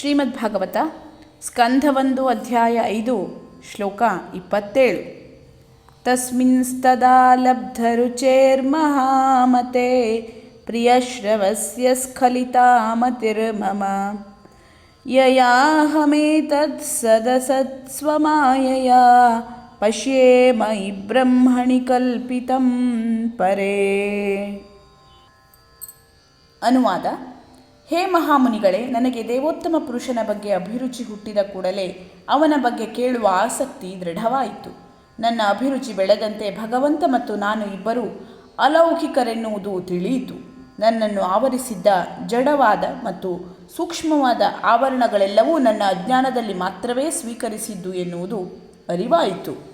ಶ್ರೀಮದ್ ಭಾಗವತ ಸ್ಕಂಧ ಒಂದು ಅಧ್ಯಾಯ ಐದು, ಶ್ಲೋಕ ಇಪ್ಪತ್ತೇಳು. ತಸ್ಮಿನ್ಸ್ತದಾ ಲಬ್ಧರುಚೇರ್ಮಹಾಮತೆ ಪ್ರಿಯಶ್ರವಸ್ಯ ಸ್ಖಲಿತಾಮತಿರ್ಮಮ. ಯಯಾಹಮೇತತ್ ಸದಸತ್ಸ್ವಮಾಯಯಾ ಪಶ್ಯೇ ಮಯಿ ಬ್ರಹ್ಮಣಿ ಕಲ್ಪಿತಂ ಪರೇ. ಅನುವಾದ ಹೇ ಮಹಾಮುನಿಗಳೇ, ನನಗೆ ದೇವೋತ್ತಮ ಪುರುಷನ ಬಗ್ಗೆ ಅಭಿರುಚಿ ಹುಟ್ಟಿದ ಕೂಡಲೇ ಅವನ ಬಗ್ಗೆ ಕೇಳುವ ಆಸಕ್ತಿ ದೃಢವಾಯಿತು. ನನ್ನ ಅಭಿರುಚಿ ಬೆಳೆದಂತೆ ಭಗವಂತ ಮತ್ತು ನಾನು ಇಬ್ಬರೂ ಅಲೌಕಿಕರೆನ್ನುವುದು ತಿಳಿಯಿತು. ನನ್ನನ್ನು ಆವರಿಸಿದ್ದ ಜಡವಾದ ಮತ್ತು ಸೂಕ್ಷ್ಮವಾದ ಆವರಣಗಳೆಲ್ಲವೂ ನನ್ನ ಅಜ್ಞಾನದಲ್ಲಿ ಮಾತ್ರವೇ ಸ್ವೀಕರಿಸಿದ್ದು ಎನ್ನುವುದು ಅರಿವಾಯಿತು.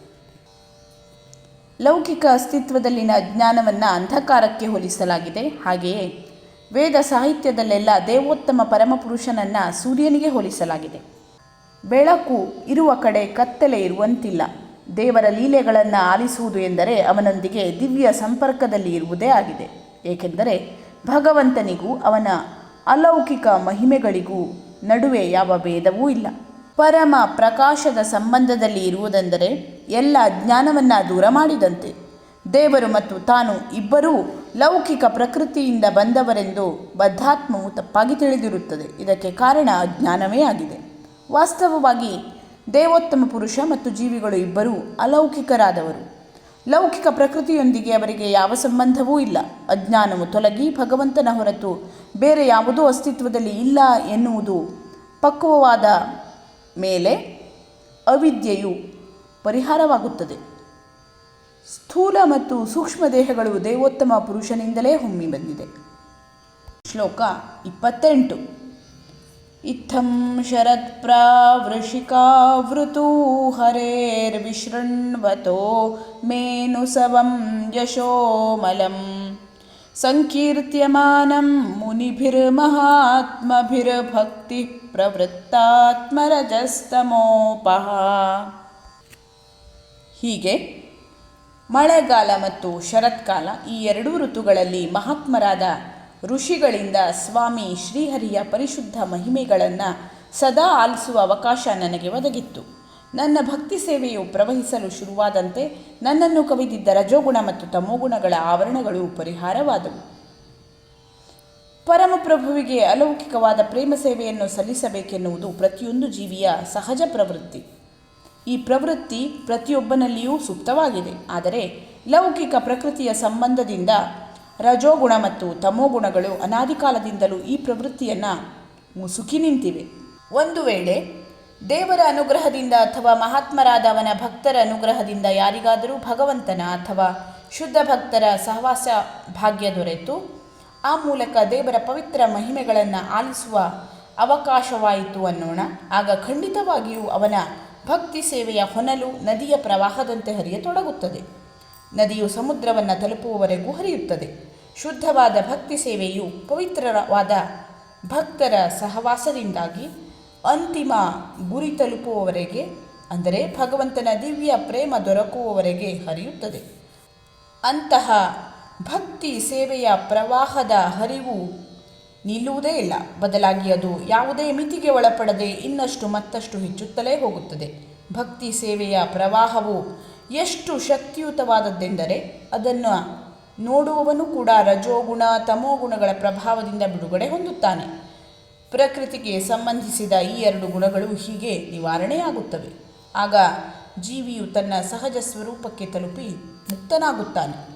ಲೌಕಿಕ ಅಸ್ತಿತ್ವದಲ್ಲಿನ ಅಜ್ಞಾನವನ್ನು ಅಂಧಕಾರಕ್ಕೆ ಹೋಲಿಸಲಾಗಿದೆ. ಹಾಗೆಯೇ ವೇದ ಸಾಹಿತ್ಯದಲ್ಲೆಲ್ಲ ದೇವೋತ್ತಮ ಪರಮಪುರುಷನನ್ನು ಸೂರ್ಯನಿಗೆ ಹೋಲಿಸಲಾಗಿದೆ. ಬೆಳಕು ಇರುವ ಕಡೆ ಕತ್ತಲೆ ಇರುವಂತಿಲ್ಲ. ದೇವರ ಲೀಲೆಗಳನ್ನು ಆಲಿಸುವುದು ಎಂದರೆ ಅವನೊಂದಿಗೆ ದಿವ್ಯ ಸಂಪರ್ಕದಲ್ಲಿ ಇರುವುದೇ ಆಗಿದೆ. ಏಕೆಂದರೆ ಭಗವಂತನಿಗೂ ಅವನ ಅಲೌಕಿಕ ಮಹಿಮೆಗಳಿಗೂ ನಡುವೆ ಯಾವ ಭೇದವೂ ಇಲ್ಲ. ಪರಮ ಪ್ರಕಾಶದ ಸಂಬಂಧದಲ್ಲಿ ಇರುವುದೆಂದರೆ ಎಲ್ಲ ಜ್ಞಾನವನ್ನು ದೂರ ಮಾಡಿದಂತೆ ದೇವರು ಮತ್ತು ತಾನು ಇಬ್ಬರೂ ಲೌಕಿಕ ಪ್ರಕೃತಿಯಿಂದ ಬಂದವರೆಂದು ಬದ್ಧಾತ್ಮವು ತಪ್ಪಾಗಿ ತಿಳಿದಿರುತ್ತದೆ. ಇದಕ್ಕೆ ಕಾರಣ ಅಜ್ಞಾನವೇ ಆಗಿದೆ. ವಾಸ್ತವವಾಗಿ ದೇವೋತ್ತಮ ಪುರುಷ ಮತ್ತು ಜೀವಿಗಳು ಇಬ್ಬರೂ ಅಲೌಕಿಕರಾದವರು. ಲೌಕಿಕ ಪ್ರಕೃತಿಯೊಂದಿಗೆ ಅವರಿಗೆ ಯಾವ ಸಂಬಂಧವೂ ಇಲ್ಲ. ಅಜ್ಞಾನವು ತೊಲಗಿ ಭಗವಂತನ ಹೊರತು ಬೇರೆ ಯಾವುದೂ ಅಸ್ತಿತ್ವದಲ್ಲಿ ಇಲ್ಲ ಎನ್ನುವುದು ಪಕ್ವವಾದ ಮೇಲೆ ಅವಿದ್ಯೆಯು ಪರಿಹಾರವಾಗುತ್ತದೆ. ಸ್ಥೂಲ ಮತ್ತು ಸೂಕ್ಷ್ಮ ದೇಹಗಳು ದೇವೋತ್ತಮ ಪುರುಷನಿಂದಲೇ ಹೊಮ್ಮಿ ಬಂದಿದೆ. ಶ್ಲೋಕ ಇಪ್ಪತ್ತೆಂಟು. ಇತ್ತಂ ಶರತ್ಪ್ರಾವೃಷಿಕಾವೃತೂ ಹರೇರ್ವಿಶೃಣ್ವತೋ ಮೇನುಸವಂ ಯಶೋಮಲಂ ಸಂಕೀರ್ತ್ಯಮಾನಂ ಮುನಿಭಿರ್ಮಹಾತ್ಮಭಿರ್ಭಕ್ತಿ ಪ್ರವೃತ್ತಾತ್ಮರಜಸ್ತಮೋಪಹ ಹೀಗೆ ಮಳೆಗಾಲ ಮತ್ತು ಶರತ್ಕಾಲ ಈ ಎರಡೂ ಋತುಗಳಲ್ಲಿ ಮಹಾತ್ಮರಾದ ಋಷಿಗಳಿಂದ ಸ್ವಾಮಿ ಶ್ರೀಹರಿಯ ಪರಿಶುದ್ಧ ಮಹಿಮೆಗಳನ್ನು ಸದಾ ಆಲಿಸುವ ಅವಕಾಶ ನನಗೆ ಒದಗಿತ್ತು. ನನ್ನ ಭಕ್ತಿ ಸೇವೆಯು ಪ್ರವಹಿಸಲು ಶುರುವಾದಂತೆ ನನ್ನನ್ನು ಕವಿದಿದ್ದ ರಜೋಗುಣ ಮತ್ತು ತಮೋಗುಣಗಳ ಆವರಣಗಳು ಪರಿಹಾರವಾದವು. ಪರಮಪ್ರಭುವಿಗೆ ಅಲೌಕಿಕವಾದ ಪ್ರೇಮ ಸೇವೆಯನ್ನು ಸಲ್ಲಿಸಬೇಕೆನ್ನುವುದು ಪ್ರತಿಯೊಂದು ಜೀವಿಯ ಸಹಜ ಪ್ರವೃತ್ತಿ. ಈ ಪ್ರವೃತ್ತಿ ಪ್ರತಿಯೊಬ್ಬನಲ್ಲಿಯೂ ಸುಪ್ತವಾಗಿದೆ. ಆದರೆ ಲೌಕಿಕ ಪ್ರಕೃತಿಯ ಸಂಬಂಧದಿಂದ ರಜೋಗುಣ ಮತ್ತು ತಮೋಗುಣಗಳು ಅನಾದಿಕಾಲದಿಂದಲೂ ಈ ಪ್ರವೃತ್ತಿಯನ್ನು ಮುಸುಕಿ ನಿಂತಿವೆ. ಒಂದು ವೇಳೆ ದೇವರ ಅನುಗ್ರಹದಿಂದ ಅಥವಾ ಮಹಾತ್ಮರಾದ ಅವನ ಭಕ್ತರ ಅನುಗ್ರಹದಿಂದ ಯಾರಿಗಾದರೂ ಭಗವಂತನ ಅಥವಾ ಶುದ್ಧ ಭಕ್ತರ ಸಹವಾಸ ಭಾಗ್ಯ ದೊರೆತು, ಆ ಮೂಲಕ ದೇವರ ಪವಿತ್ರ ಮಹಿಮೆಗಳನ್ನು ಆಲಿಸುವ ಅವಕಾಶವಾಯಿತು ಅನ್ನೋಣ. ಆಗ ಖಂಡಿತವಾಗಿಯೂ ಅವನ ಭಕ್ತಿ ಸೇವೆಯ ಹೊನಲು ನದಿಯ ಪ್ರವಾಹದಂತೆ ಹರಿಯತೊಡಗುತ್ತದೆ ನದಿಯು ಸಮುದ್ರವನ್ನು ತಲುಪುವವರೆಗೂ ಹರಿಯುತ್ತದೆ. ಶುದ್ಧವಾದ ಭಕ್ತಿ ಸೇವೆಯು ಪವಿತ್ರವಾದ ಭಕ್ತರ ಸಹವಾಸದಿಂದಾಗಿ ಅಂತಿಮ ಗುರಿ ತಲುಪುವವರೆಗೆ, ಅಂದರೆ ಭಗವಂತನ ದಿವ್ಯ ಪ್ರೇಮ ದೊರಕುವವರೆಗೆ ಹರಿಯುತ್ತದೆ. ಅಂತಹ ಭಕ್ತಿ ಸೇವೆಯ ಪ್ರವಾಹದ ಹರಿವು ನಿಲ್ಲುವುದೇ ಇಲ್ಲ. ಬದಲಾಗಿ ಅದು ಯಾವುದೇ ಮಿತಿಗೆ ಒಳಪಡದೆ ಇನ್ನಷ್ಟು ಮತ್ತಷ್ಟು ಹೆಚ್ಚುತ್ತಲೇ ಹೋಗುತ್ತದೆ. ಭಕ್ತಿ ಸೇವೆಯ ಪ್ರವಾಹವು ಎಷ್ಟು ಶಕ್ತಿಯುತವಾದದ್ದೆಂದರೆ ಅದನ್ನು ನೋಡುವವನು ಕೂಡ ರಜೋಗುಣ, ತಮೋಗುಣಗಳ ಪ್ರಭಾವದಿಂದ ಬಿಡುಗಡೆ ಹೊಂದುತ್ತಾನೆ. ಪ್ರಕೃತಿಗೆ ಸಂಬಂಧಿಸಿದ ಈ ಎರಡು ಗುಣಗಳು ಹೀಗೆ ನಿವಾರಣೆಯಾಗುತ್ತವೆ. ಆಗ ಜೀವಿಯು ತನ್ನ ಸಹಜ ಸ್ವರೂಪಕ್ಕೆ ತಲುಪಿ ಮುಕ್ತನಾಗುತ್ತಾನೆ.